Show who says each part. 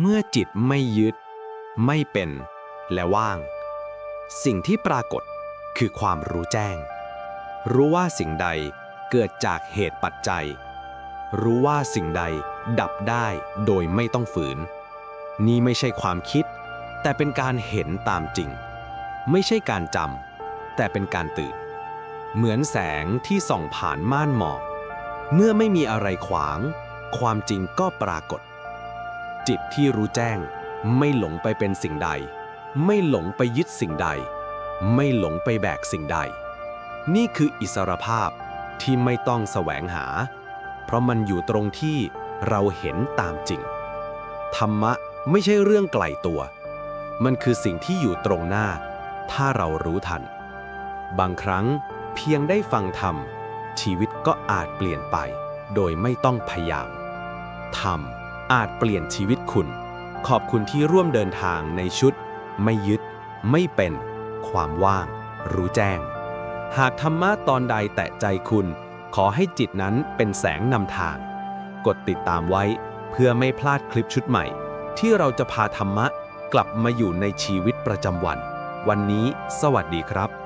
Speaker 1: เมื่อจิตไม่ยึด ไม่เป็น และว่าง สิ่งที่ปรากฏคือความรู้แจ้ง รู้ว่าสิ่งใดเกิดจากเหตุปัจจัย รู้ว่าสิ่งใดดับได้โดยไม่ต้องฝืน นี่ไม่ใช่ความคิด แต่เป็นการเห็นตามจริง ไม่ใช่การจำแต่เป็นการตื่น เหมือนแสงที่ส่องผ่านม่านหมอก เมื่อไม่มีอะไรขวาง ความจริงก็ปรากฏ จิตที่รู้แจ้ง ไม่หลงไปเป็นสิ่งใด ไม่หลงไปยึดสิ่งใด ไม่หลงไปแบกสิ่งใด นี่คืออิสรภาพที่ไม่ต้องแสวงหา เพราะมันอยู่ตรงที่เราเห็นตามจริง ธรรมะไม่ใช่เรื่องไกลตัว มันคือสิ่งที่อยู่ตรงหน้า ถ้าเรารู้ทัน บางครั้งเพียงได้ฟังธรรม ชีวิตก็อาจเปลี่ยนไป โดยไม่ต้องพยายามธรรม อาจเปลี่ยนชีวิตคุณ ขอบคุณที่ร่วมเดินทางในชุด ไม่ยึด ไม่เป็น ความว่าง รู้แจ้ง หากธรรมะตอนใดแตะใจคุณ ขอให้จิตนั้นเป็นแสงนำทาง กดติดตามไว้เพื่อไม่พลาดคลิปชุดใหม่ ที่เราจะพาธรรมะกลับมาอยู่ในชีวิตประจำวัน วันนี้ สวัสดีครับ